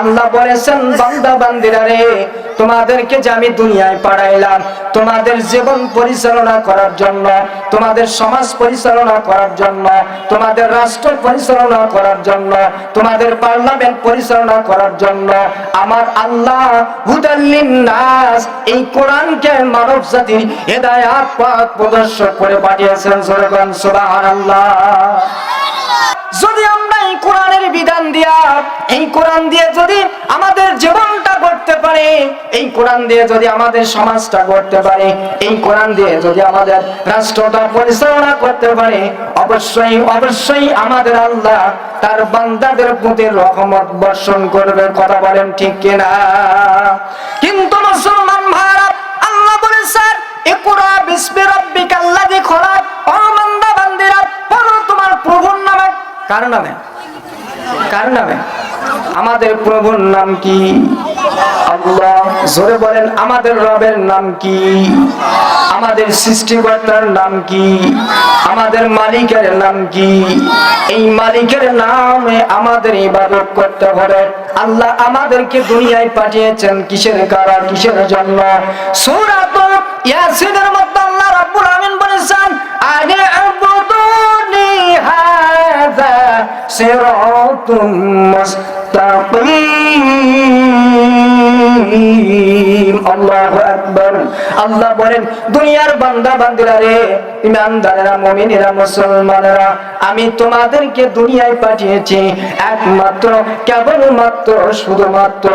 আল্লাহ বলেছেন, বান্দা বান্দিরা রে, তোমাদেরকে যে আমি দুনিয়ায় পাঠাইলাম তোমাদের জীবন পরিচালনা করার জন্য, তোমাদের সমাজ পরিচালনা করার জন্য, তোমাদের রাষ্ট্র পরিচালনা করার জন্য, তোমাদের পার্লামেন্ট পরিচালনা করার জন্য, আমার আল্লাহ হুদাল্লিন নাস এই কোরআনকে মানব জাতির হেদায়াত পথ প্রদর্শক করে পাঠিয়েছেন সরগণ সুবহানাল্লাহ। যদি আমরা কোরআনের বিধান দিয়া, এই কোরআন দিয়ে যদি আমাদের জীবনটা করতে পারে, এই কোরআন দিয়ে যদি আমাদের সমাজটা করতে পারে, এই কোরআন দিয়ে যদি আমাদের রাষ্ট্রটা পরিচালনা করতে পারে, অবশ্যই অবশ্যই আমাদের আল্লাহ তার বান্দাদের প্রতি রহমত বর্ষণ করবে, কথা বলেন ঠিক কিনা? কিন্তু মুসলমান ভাইরা, আল্লাহ বলেছেন ইকরা বিসমি রাব্বিকাল্লাযী খলাক। ও বান্দা, বান্দিরা পড়ো তোমার প্রভুর নামে, কার নামে? কার নামে? আমাদের প্রভুর নাম কি? আল্লাহ জোরে বলেন, আমাদের রবের নাম কি? আমাদের সৃষ্টিকর্তার নাম কি? আমাদের মালিকের নাম কি? এই মালিকের নামে আমাদের ইবাদত করতে হবে। আল্লাহ আমাদেরকে দুনিয়ায় পাঠিয়েছেন কিসের কারণ কিসের জন্য? সূরাতুল ইয়াসিনের মধ্যে আল্লাহ রাব্বুল আমিন বলেছেন আনে সিরাতুম মুস্তাকিম আল্লাহু আকবার আল্লাহ বলেন, দুনিয়ার বান্দা বান্দিরা রে, ইমানদারেরা, মুমিনেরা, মুসলমানেরা, আমি তোমাদেরকে দুনিয়ায় পাঠিয়েছি একমাত্র, কেবলমাত্র, শুধুমাত্র,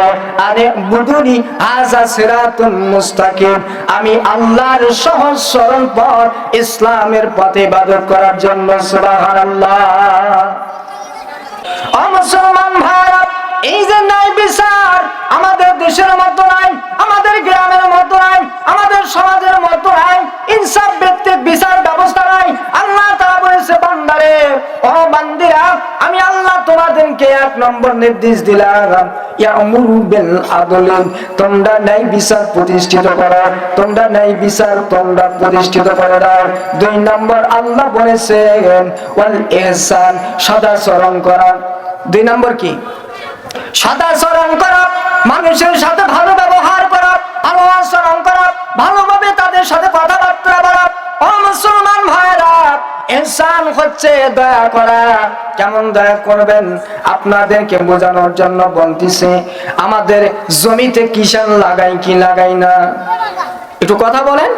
আরে বুদুনি হাজা সিরাতুন মুস্তাকিম। আমি আল্লাহর সহজ সরল পথ ইসলামের পথে ইবাদত করার জন্য, সুবহানাল্লাহ। মুসলমান ভাইরা, এই যে ন্যায় বিচার আমাদের দেশের মতো নাই, আমাদের গ্রামের মতো নাই, আমাদের সমাজের মতো নাই, ইনসাফ ভিত্তিক বিচার ব্যবস্থা নাই, আল্লাহ তারা বলেছে, বান্দারে, ও বান্দিরা, আমি আল্লাহ তোমাদেরকে এক নম্বর নির্দেশ দিলাম তোমরা ন্যায় বিচার প্রতিষ্ঠিত করো, তোমরা ন্যায় বিচার তোমরা প্রতিষ্ঠিত করে দুই নম্বর, আল্লাহ ইহসান সদাচরণ করা। দুই নম্বর কি? সদাচরণ করা, মানুষের সাথে ভালো ব্যবহার করা, ভালো আচরণ করা, ভালোভাবে তাদের সাথে কথাবার্তা বলা। ও মুসলমান ইনসান হচ্ছে দয়া করা। কেমন দয়া করবেন? আপনাদেরকে বোঝানোর জন্য বলতেছে, আমাদের জমিতে কিষান লাগাই কি লাগাই না? একটু কথা বলেন।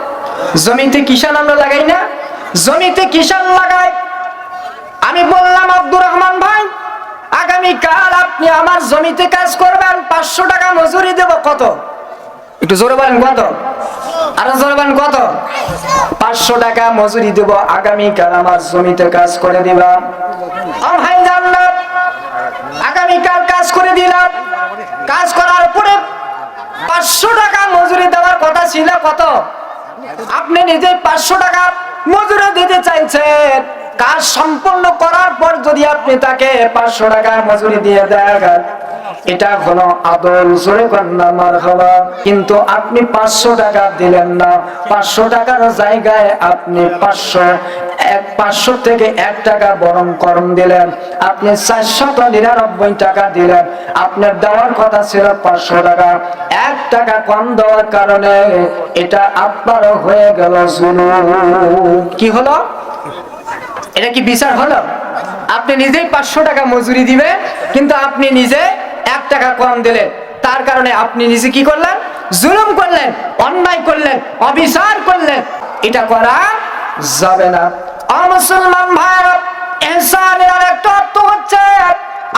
জমিতে কিষান আমরা লাগাই না? জমিতে কিষান লাগাই। আমি বললাম আব্দুর রহমান ভাই আগামী কাল আপনি আমার জমিতে কাজ করবেন, পাঁচশো টাকা মজুরি দেব, কত? একটু জোরে বলেন, কত? আরও জোরে বলেন, কত? পাঁচশো টাকা মজুরি দেব, আগামীকাল আমার জমিতে কাজ করে দিবা ভাই জান্নাত আগামী কাল কাজ করে দিলাম। কাজ করার পরে পাঁচশো টাকা মজুরি দেওয়ার কথা ছিল, কত? আপনি নিজে পাঁচশো টাকা মজুরি দিতে চাইছেন। কাজ সম্পূর্ণ করার পর যদি আপনি তাকে পাঁচশো টাকার মজুরি দিয়ে দেন, এটা হলো আদল জোরে কিন্তু আপনি পাঁচশো টাকা দিলেন না। পাঁচশো টাকার জায়গায় আপনি পাঁচশো, এক পাঁচশো থেকে এক টাকা বরং করম দিলেন। আপনি চারশত নিরানব্বই টাকা দিলেন। আপনার দেওয়ার কথা ছিল পাঁচশো টাকা। এক টাকা কম দেওয়ার কারণে এটা আপনারও হয়ে গেল কি হলো? এটা কি বিচার হলো? আপনি নিজেই পাঁচশো টাকা মজুরি দিবে, কিন্তু আপনি নিজে এক টাকা কম দিলেন তার কারণে আপনি নিজে কি করলেন? জুলুম করলেন, অন্যায় করলেন, অবিচার করলেন। এটা করা যাবে না। অমুসলমান ভাইরা, এহসানের আর একটা অর্থ হচ্ছে,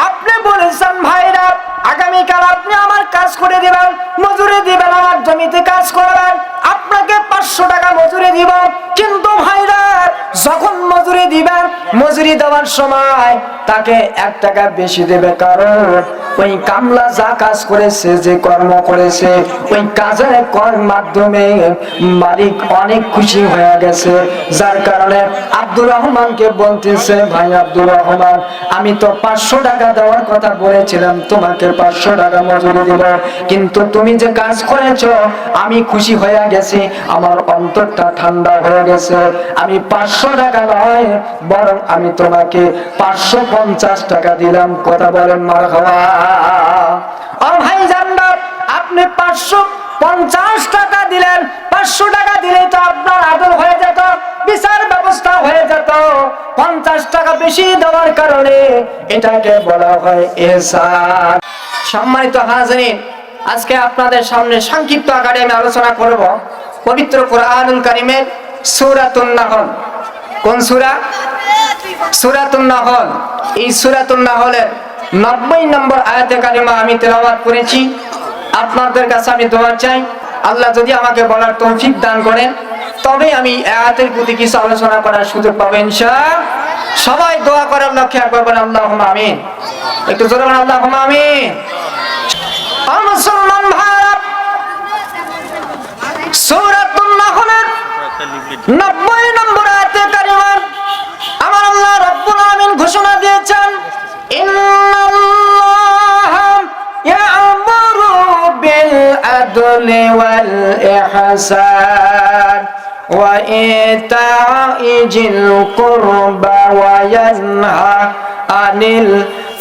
আপনি বলেছেন ভাইরা আগামীকাল আপনি আমার কাজ করে দিবেন, মজুরি দিবেন, আমার জমিতে কাজ করবেন। আপনাকে পাঁচশো টাকা মজুরি দিব। কিন্তু ভাইরা, যখন মজুরি দিবেন, মজুরি দেওয়ার সময় তাকে এক টাকা বেশি দেবে, কারণ ওই কামলা যা কাজ করেছে, যে কর্ম করেছে, ওই কাজের কর মাধ্যমে মালিক অনেক খুশি হয়ে গেছে। যার কারণে আব্দুর রহমানকে বলতেছে, ভাই আব্দুর রহমান, আমি তো পাঁচশো টাকা দেওয়ার কথা বলেছিলাম, তোমাকে পাঁচশো টাকা মজুরি দিব। কিন্তু তুমি যে কাজ করেছ, আমি খুশি হয়ে গেছি, আমার অন্তরটা ঠান্ডা হয়ে গেছে। আমি পাঁচশো টাকা নয়, বরং আমি তোমাকে পাঁচশো পঞ্চাশ টাকা দিলাম। কথা বলেন মার হওয়া ও আপনি পাঁচশো পঞ্চাশ টাকা দিলেন। পাঁচশো টাকা দিলে তো আপনার আদর হয়ে যেত, বিচার ব্যবস্থা হয়ে যেত। পঞ্চাশ টাকা বেশি দেওয়ার কারণে এটাকে বলা হয় এহসান। সম্মানিত হাজরিন, আজকে আপনাদের সামনে সংক্ষিপ্ত আকারে আমি আলোচনা করব পবিত্র কোরআনুল কারিমের সূরাতুন নাহল। কোন সূরা? সূরাতুন নাহল। এই সূরাতুন নাহলের 90 নম্বর আয়াতে কারিমা আমি তেলাওয়াত করেছি। আপনাদের কাছে আমি দোয়া চাই, আল্লাহ যদি আমাকে বলার তৌফিক দান করেন তবে আমি আয়াতের প্রতি কিছু আলোচনা করার সুযোগ পাবো ইনশাআল্লাহ। সবাই দোয়া করার লক্ষ্যে একবার বলেন, আল্লাহুম্মা আমিন। একটু জোরে আল্লাহুম্মা আমিন। মুসলমান ভাইরা সূরাতুন নাহলের নব্বই নম্বর আয়াতে কারিমার আমার আল্লাহ রব্বুল আমিন ঘোষণা দিয়েছেন ইন্নাল্লাহা ইয়া'মুরু বিল আদলি ওয়াল ইহসান وإيتاء ذي القربى وينهى عن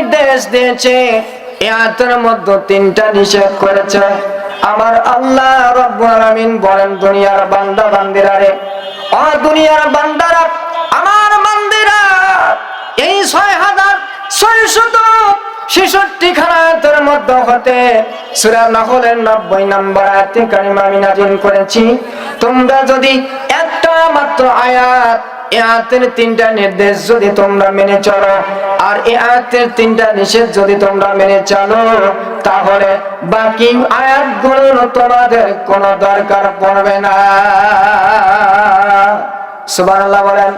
নির্দেশ দিয়েছে। আয়াতের মধ্যে তিনটা নিষেধ করেছে। আমার আল্লাহ রব্বুল বলেন, দুনিয়ার বান্দা বান্দিরা রে দুনিয়ার বান্দারা, আমার বান্দিরা, এই ছয় হাজার ছয়শত তোমরা একটা মাত্র এ তিনটা নির্দেশ যদি তোমরা মেনে চলো আর এ আয়াতের তিনটা নিষেধ যদি তোমরা মেনে চলো, তাহলে বাকি আয়াতগুলো তোমাদের কোনো দরকার পড়বে না। সুবহানাল্লাহ বলেন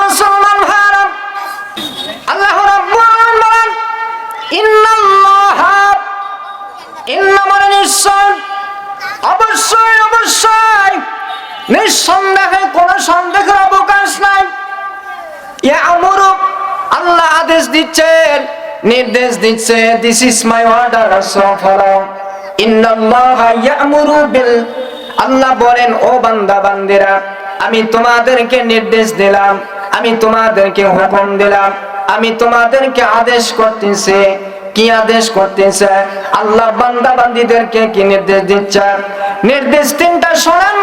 মুসলমান মানে নিঃসন্দেহে কোনো সন্দেহের অবকাশ নাই। ইয়ামুরু আল্লাহ আদেশ দিচ্ছেন, নির্দেশ দিচ্ছে this is my order so follow ইন্নাল্লাহা ইয়ামুরু বিল আল্লাহ বলেন, ও বান্দা, বান্দিরা, আমি তোমাদেরকে নির্দেশ দিলাম, আমি তোমাদেরকে হুকুম দিলাম, আমি তোমাদেরকে আদেশ করতেছে। কি আদেশ করতেছে? আল্লাহ বান্দা, বান্দিদেরকে কি নির্দেশ দিচ্ছে? নির্দেশ তিনটা শোনেন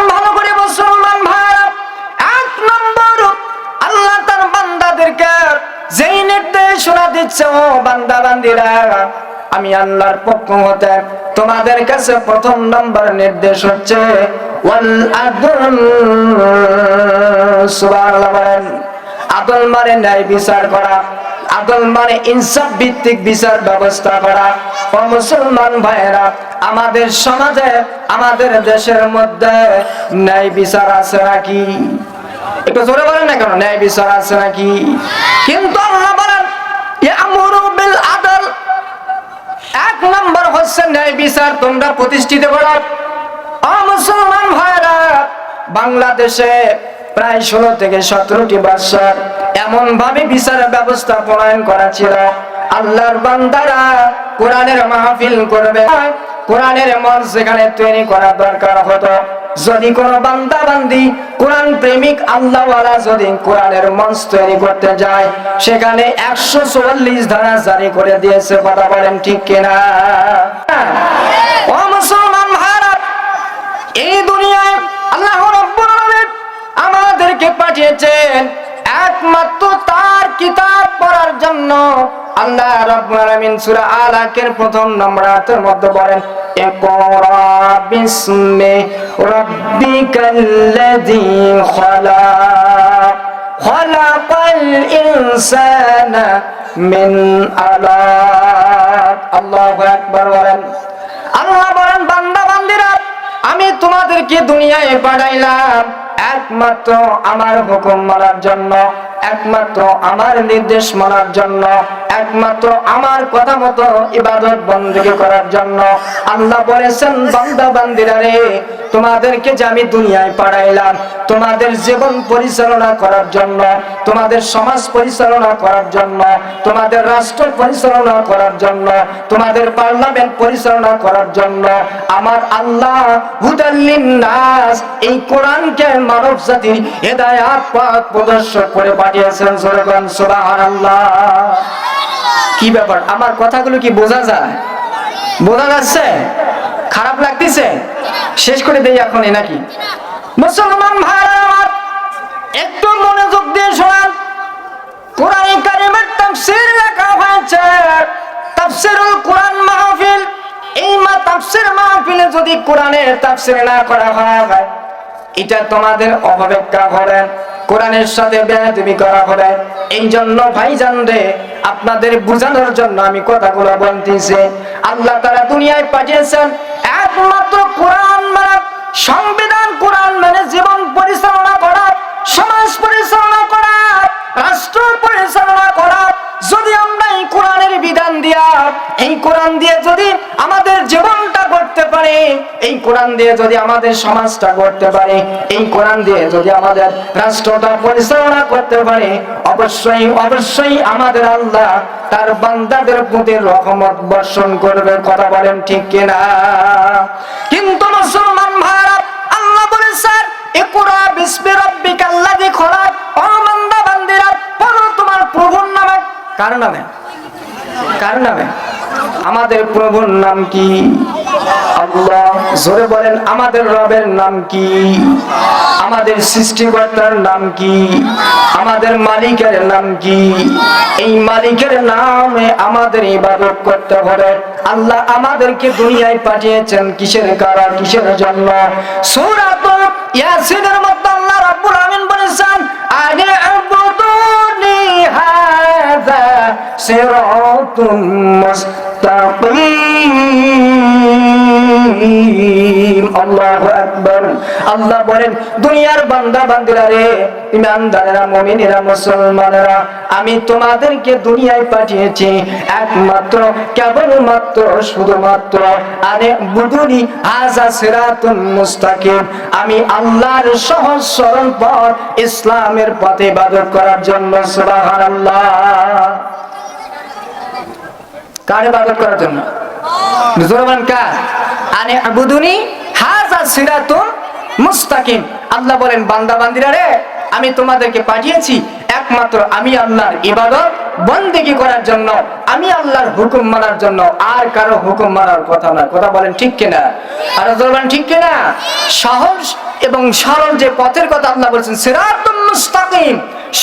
যেই নির্দেশনা দিচ্ছে, ও বান্দা বান্দিরা আমি আল্লাহর পক্ষ হতে তোমাদের কাছে প্রথম নম্বর নির্দেশ হচ্ছে, ওয়াল আদল, সুবহানাল্লাহ আদল মানে ন্যায় বিচার করা, আদল মানে ইনসাফ ভিত্তিক বিচার ব্যবস্থা করা। ও মুসলমান ভাইয়েরা, আমাদের সমাজে, আমাদের দেশের মধ্যে ন্যায় বিচার আছে নাকি? একটু জোরে বলেন না কেন? ন্যায় বিচার আছে নাকি? কিন্তু আল্লাহ বলেন আদল। এক নম্বর হচ্ছে ন্যায় বিচার, তোমরা প্রতিষ্ঠিত করো মুসলমান ভাইরা বাংলাদেশে প্রায় ষোলো থেকে সতেরোটি বছর এমন ভাবে বিচার ব্যবস্থা প্রণয়ন করা ছিল আল্লাহর বান্দারা কোরআনের মাহফিল করবে। কোরআনের মঞ্চ সেখানে তৈরি করা দরকার হতো। যদি কোন বান্দা বান্দি কোরআন প্রেমিক আল্লাহওয়ালা যদি কোরআনের মঞ্চ তৈরি করতে যায়, সেখানে একশো চুয়াল্লিশ ধারা জারি করে দিয়েছে, কথা বলেন ঠিক কিনা? এই দুনিয়ায় আল্লাহ আমাদেরকে পাঠিয়েছেন একমাত্র তার কিতাব পড়ার জন্য আল্লাহ রাব্বুল আলামিন সূরা আলাকের প্রথম নম্বর মধ্যে বলেন, ইকরা বিসমি রাব্বিকাল্লাযী খালাক, খালাকাল ইনসানা মিন আলাক। আল্লাহু আকবার বলেন। আল্লাহ বলেন, বান্দা, বান্দিরা, আমি তোমাদেরকে দুনিয়ায় পাঠাইলাম। একমাত্র আমার হুকুম মানার জন্য একমাত্র আমার নির্দেশ মানার জন্য, একমাত্র আমার কথা মতো ইবাদত বন্দী করার জন্য। আল্লাহ বলেছেন, বান্দা বান্দিরা রে তোমাদেরকে যে আমি দুনিয়ায় পাঠাইলাম, তোমাদের জীবন পরিচালনা করার জন্য, তোমাদের সমাজ পরিচালনা করার জন্য, তোমাদের রাষ্ট্র পরিচালনা করার জন্য, তোমাদের পার্লামেন্ট পরিচালনা করার জন্য, আমার আল্লাহ হুদাল্লিন নাস এই কোরআনকে মানব জাতির হেদায়াত পথ প্রদর্শক করে পাঠিয়েছেন সরগন সুবহানাল্লাহ। কি ব্যাপার? আমার কথাগুলো কি বোঝা যায়? বোঝা যাচ্ছে? খারাপ লাগতেছে? শেষ করে দেই এখন নাকি? মুসলমান ভাইরা আমার একটু মনোযোগ দিয়ে শোনান। কোরআন কারিমের তাফসীর লেখা হয়েছে। তাফসীরুল কোরআন মাহফিল এই মা তাফসীর মাহফিলে যদি কোরআনের তাফসীর না করা হয় এটা তোমাদের অপব্যাখ্যা হবে কোরআনের সাথে বেয়াদবি করা হবে এই জন্য ভাইজান রে, আপনাদের বোঝানোর জন্য আমি কথাগুলো বলতেছি। আল্লাহ তারা দুনিয়ায় পাঠিয়েছেন একমাত্র কোরআন মানে সংবিধান, কোরআন মানে জীবন পরিচালনা করা সমাজ পরিচালনা করা রাষ্ট্র পরিচালনা করা যদি আমরা এই কোরআনের বিধান দিয়া, এই কোরআন দিয়ে যদি আমাদের জীবনটা করতে পারি, এই কোরআন দিয়ে যদি আমাদের সমাজটা করতে পারি, এই কোরআন দিয়ে যদি আমাদের রাষ্ট্রটা পরিচালনা করতে পারি, অবশ্যই অবশ্যই আমাদের আল্লাহ তার বান্দাদের প্রতি রহমত বর্ষণ করবে, কথা বলেন ঠিক কিনা? কিন্তু মুসলমান ভারত আল্লাহ বলেছেন, ইকরা বিসমি রাব্বিকাল্লাযী খলাক। ও বান্দা, বান্দিরা পড়ো তোমার প্রভুর নামে। কার নামে? কার নামে? আমাদের প্রভুর নাম কি? আল্লাহ জোরে বলেন, আমাদের রবের নাম কি? আমাদের সৃষ্টিকর্তার নাম কি? আমাদের মালিকের নাম কি? এই মালিকের নামে আমাদের ইবাদত করতে হবে। আল্লাহ আমাদেরকে দুনিয়ায় পাঠিয়েছেন কিসের কারণ কিসের জন্য? সূরাতুল ইয়াসিনের মধ্যে আল্লাহ রাব্বুল আমিন বলেছেন, আগে আবুদুনি হাযা সিরাতুম মুস্তাকিম। আল্লাহু আকবার। আল্লাহ বলেন দুনিয়ার বান্দা বান্দিরা রে ইমানদারেরা মুমিনেরা মুসলমানেরা আমি তোমাদেরকে দুনিয়ায় পাঠিয়েছি একমাত্র কেবলমাত্র শুধুমাত্র আরে বুদুনি হাজা সিরাতুন মুস্তাকিম। আমি আল্লাহর সহজ সরল পথ ইসলামের পথে ইবাদত করার জন্য সুবহানাল্লাহ। কার ইবাদত করার জন্য? জোরবান কার? আনে আবুদুনি, হাজা সিরাতুন মুস্তাকিম। আল্লাহ বলেন, বান্দা, বান্দিরা রে, আমি তোমাদেরকে পাঠিয়েছি একমাত্র আমি আল্লাহর ইবাদত বন্দেগি করার জন্য, আমি আল্লাহর হুকুম মানার জন্য, আর কারও হুকুম মানার কথা না কথা বলেন ঠিক কিনা? আর বলেন ঠিক কিনা? সহজ এবং সরল যে পথের কথা আল্লাহ বলেছেন সিরাতুল মুস্তাকিম।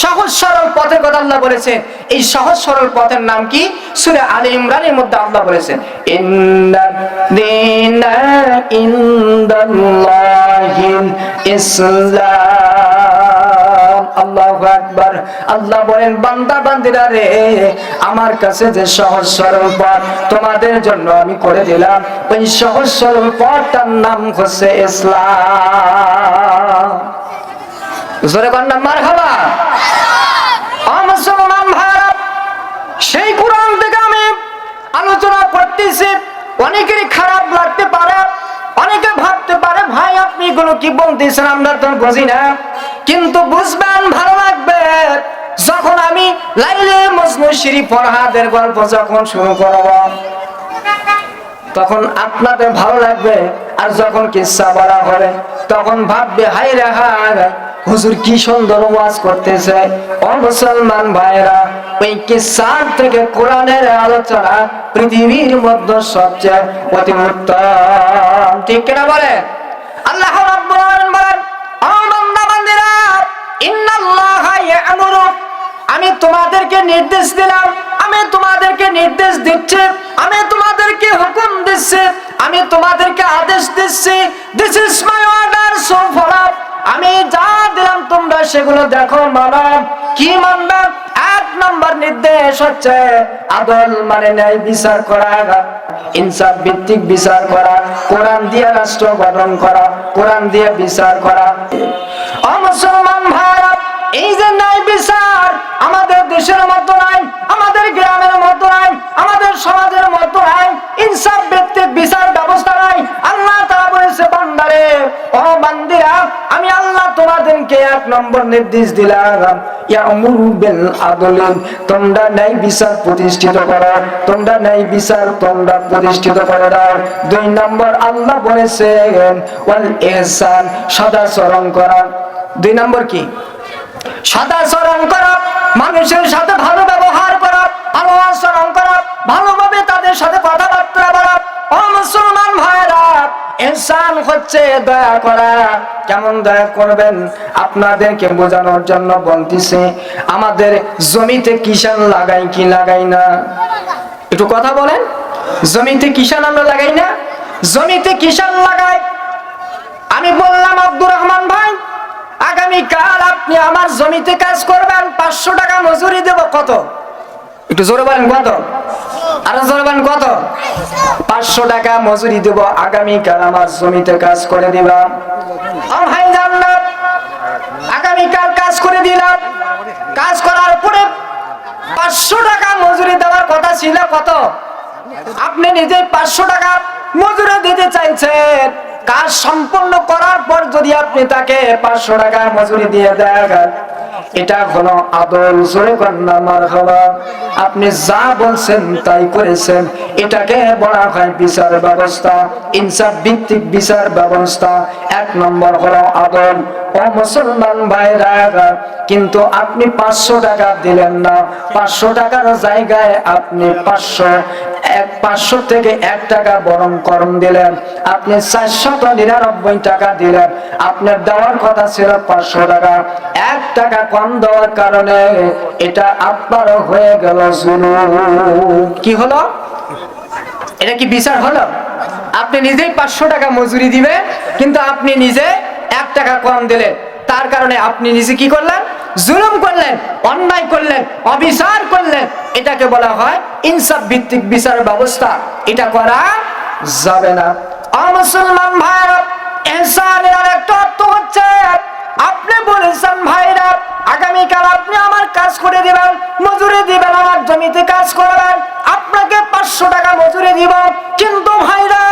সহজ সরল পথের কথা আল্লাহ বলেছেন। এই সহজ সরল পথের নাম কি? সূরা আলী ইমরানের মধ্যে আল্লাহ বলেছেন আল্লাহ বলেন, বান্দা, বান্দিরা রে, আমার কাছে যে সহজ সরল পথ তোমাদের জন্য আমি করে দিলাম। ওই সহজ সরল পথটার নাম হচ্ছে ইসলাম। জোরে কন্যা মার খাবা মুসলমান ভারত সেই কোরআন থেকে আমি আলোচনা করতেছি। অনেকেরই খারাপ লাগতে পারে, অনেকে ভাবতে পারে, ভাই, আপনি এগুলো কি বলতেছেন? আমরা তো বুঝি না। কিন্তু বুঝবেন, ভালো লাগবে, যখন আমি লাইলে মজনু শ্রী ফরহাদের গল্প যখন শুরু করব। তখন আপনাদের ভালো লাগবে। আর যখন কিসা বলা হবে, তখন ভাববে হাই রে হায়, হুজুর কি সুন্দর ওয়াজ করতেছে। ও মুসলমান ভাইরা ওই কিসার থেকে কোরআনের আলোচনা পৃথিবীর মধ্যে সবচেয়ে অতি উত্তম। ঠিক কিনা বলে? আল্লাহ রাব্বুল আলামিন বলেন, ও বান্দা বান্দিরা ইন্নাল্লাহা ইয়া'মুরু আমি তোমাদেরকে নির্দেশ দিলাম আমি তোমাদেরকে নির্দেশ দিচ্ছি, আমি তোমাদেরকে হুকুম দিচ্ছি, আমি তোমাদেরকে আদেশ দিচ্ছি this is my order so follow আমি যা দিলাম তোমরা সেগুলো দেখো, মানো। কি মানবে? এক নম্বর নির্দেশ হচ্ছে আদল মানে ন্যায় বিচার করা, ইনসাফ ভিত্তিক বিচার করা, কোরআন দিয়ে রাষ্ট্র গঠন করা, কোরআন দিয়ে বিচার করা। অমুসলমান ভারত এই যে ন্যায় বিচার আমাদের দেশের মতো নাই গ্রামের মতো নাই, আমাদের সমাজের মতো নাই, ইনসাফ ভিত্তিক বিচার ব্যবস্থা নাই, আল্লাহ তারা বলেছে, বান্দারে, ও বান্দিরা, আমি আল্লাহ তোমাদেরকে এক নম্বর নির্দেশ দিলাম মানুষের সাথে ভালো ব্যবহার ভালো আচরণ করা, ভালোভাবে তাদের সাথে কথাবার্তা বলা। ও মুসলমান ভাইরা ইনসান হচ্ছে দয়া করা। কেমন দয়া করবেন? আপনাদেরকে বোঝানোর জন্য বলতেছে, আমাদের জমিতে কিষান লাগাই কি লাগাই না? একটু কথা বলেন। জমিতে কিষান আমরা লাগাই না? জমিতে কিষান লাগাই। আমি বললাম, আব্দুর রহমান ভাই, আগামীকাল আপনি আমার জমিতে কাজ করবেন, পাঁচশো টাকা মজুরি দেব, কত? একটু জোরে বলেন কত? আরও জোরে বলেন কত? পাঁচশো টাকা মজুরি দেব আগামী কাল আমার জমিতে কাজ করে আমার ভাই জানলাম আগামী কাল কাজ করে দিলাম। কাজ করার পরে পাঁচশো টাকা মজুরি দেওয়ার কথা ছিল কত? আপনি নিজে পাঁচশো টাকা মজুরি দিতে চাইছেন। কাজ সম্পন্ন করার পর যদি আপনি তাকে পাঁচশো টাকা মজুরি দিয়ে দেন এটা হলো আদল জোরে কন্যা মারহাবা। আপনি যা বলছেন তাই করেছেন। এটাকে বলা হয় বিচার ব্যবস্থা, ইনসাফ ভিত্তিক বিচার ব্যবস্থা। এক নম্বর হলো আদল ও মুসলমান ভাইরা কিন্তু আপনি পাঁচশো টাকা দিলেন না। পাঁচশো টাকার জায়গায় আপনি পাঁচশো, এক পাঁচশো থেকে এক টাকা বরং করম দিলেন। আপনি চারশত নিরানব্বই টাকা দিলেন। আপনার দেওয়ার কথা ছিল পাঁচশো টাকা। এক টাকা কম দেওয়ার কারণে এটা আপনারও হয়ে গেল কি হলো? এটা কি বিচার হলো? আপনি নিজেই পাঁচশো টাকা মজুরি দিবেন, কিন্তু আপনি নিজে এক টাকা কম দিলেন তার কারণে আপনি নিজে কি করলেন? জুলুম করলেন, অন্যায় করলেন, অবিচার করলেন। এটাকে বলা হয় ইনসাফ ভিত্তিক বিচার ব্যবস্থা। এটা করা যাবে না। অমুসলমান ভাইরা, এহসানের আরেকটা অর্থ হচ্ছে, আপনি বলেছেন ভাইরা, আগামীকাল আপনি আমার কাজ করে দিবেন, মজুরি দিবেন, আমার জমিতে কাজ করবেন, আপনাকে পাঁচশো টাকা মজুরি দিব। কিন্তু ভাইরা,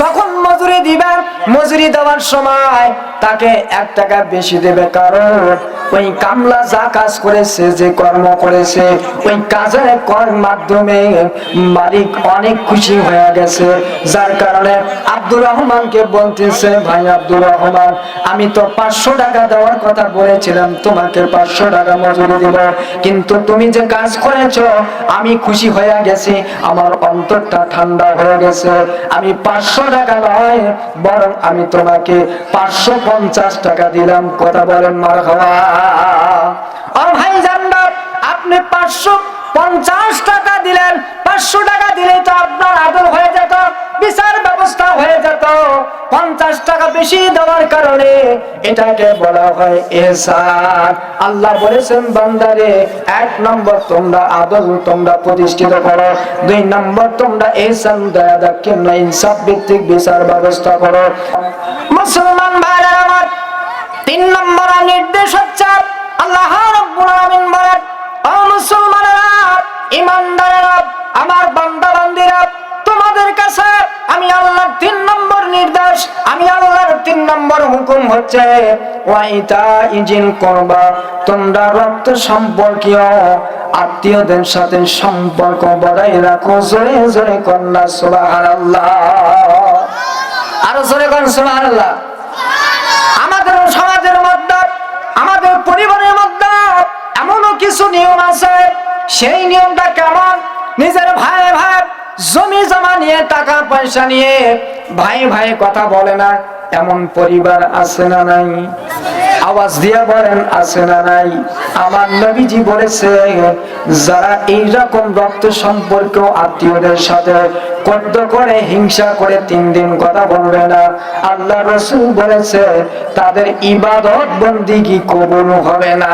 যখন মজুরি দিবেন মজুরি দেওয়ার সময় তাকে এক টাকা বেশি দেবে কারণ ওই কামলা যা কাজ করেছে, যে কর্ম করেছে, ওই কাজের কর মাধ্যমে মালিক অনেক খুশি হয়ে গেছে। যার কারণে আব্দুর রহমানকে বলতেছে, ভাই আব্দুর রহমান, আমি তো পাঁচশো টাকা দেওয়ার কথা বলেছিলাম, তোমাকে পাঁচশো টাকা মজুরি দিব। কিন্তু তুমি যে কাজ করেছ, আমি খুশি হয়ে গেছি, আমার অন্তরটা ঠান্ডা হয়ে গেছে। আমি পাঁচশো টাকা নয়, বরং আমি তোমাকে পাঁচশো পঞ্চাশ টাকা দিলাম। কথা বলেন মার খাওয়া আপনি পাঁচশো পঞ্চাশ টাকা দিলেন। পাঁচশো টাকা দিলে তো আপনার আদর হয়ে যেত, বিচার ব্যবস্থা হয়ে যেত। পঞ্চাশ টাকা বেশি দেওয়ার কারণে এটাকে বলা হয় আল্লাহ বলেছেন এক নম্বর তোমরা আদল তোমরা প্রতিষ্ঠিত করো। দুই নম্বর, তোমরা এহসান দয়া ইনসাফ ভিত্তিক বিচার ব্যবস্থা করো। মুসলমান তিন নম্বর নির্দেশ হচ্ছে আল্লাহ আমার বান্দা বান্দিরা তোমাদের কাছে আমি আল্লাহর তিন নম্বর নির্দেশ, আমি আল্লাহর তিন নম্বর হুকুম হচ্ছে, ওয়াইতা ইজিন করবা, তোমরা রক্ত সম্পর্কীয় আত্মীয়দের সাথে সম্পর্ক বজায় রাখো, জোরে জোরে কন্যা, সুবহানাল্লাহ। আরও জোরে কন, সুবহানাল্লাহ। কিছু নিয়ম আছে, সেই নিয়মটা কেমন? নিজের ভাই ভাই জমি জমা নিয়ে টাকা পয়সা নিয়ে ভাই ভাই কথা বলে না, এমন পরিবার আছে না নাই? আওয়াজ দিয়ে বলেন, আছে না নাই? আমার নবীজি বলেছে, যারা এইরকম রক্ত সম্পর্ক আত্মীয়দের সাথে কদ্দ করে, হিংসা করে তিন দিন কথা বলবে না, আল্লাহ রসুল বলেছে, তাদের ইবাদত বন্দিগি কবুল হবে না।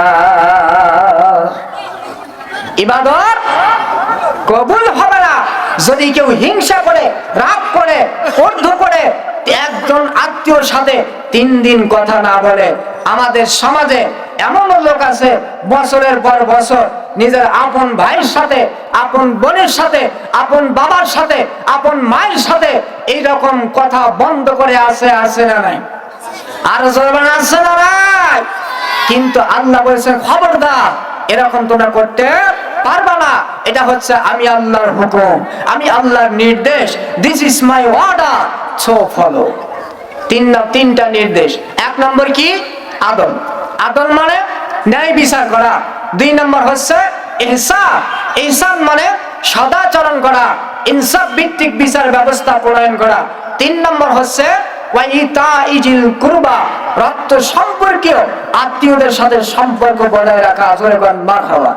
ইবাদত কবুল হবে না। যদি কেউ হিংসা করে, রাগ করে, অর্ধ করে, একজন আত্মীয়র সাথে তিন দিন কথা না বলে, আমাদের সমাজে এমন লোক আছে, বছরের পর বছর নিজের আপন ভাইয়ের সাথে, আপন বোনের সাথে, আপন বাবার সাথে, আপন মায়ের সাথে এই রকম কথা বন্ধ করে আছে আছে না নাই? আর জরবান আছে না নাই? কিন্তু আল্লাহ বলেছেন, খবরদার, এরকম তোমরা করতে পারবা না। এটা হচ্ছে আমি আল্লাহর হুকুম, আমি আল্লাহর নির্দেশ। This is my order so follow তিন তিনটা নির্দেশ। এক নম্বর কি? আদল আদল মানে ন্যায় বিচার করা। দুই নম্বর হচ্ছে ইহসান মানে সদাচরণ করা, ইনসাফ ভিত্তিক বিচার ব্যবস্থা প্রণয়ন করা। তিন নম্বর হচ্ছে রক্ত সম্পর্কীয় আত্মীয়দের সাথে সম্পর্ক বজায় রাখা জোরে মার খাওয়া।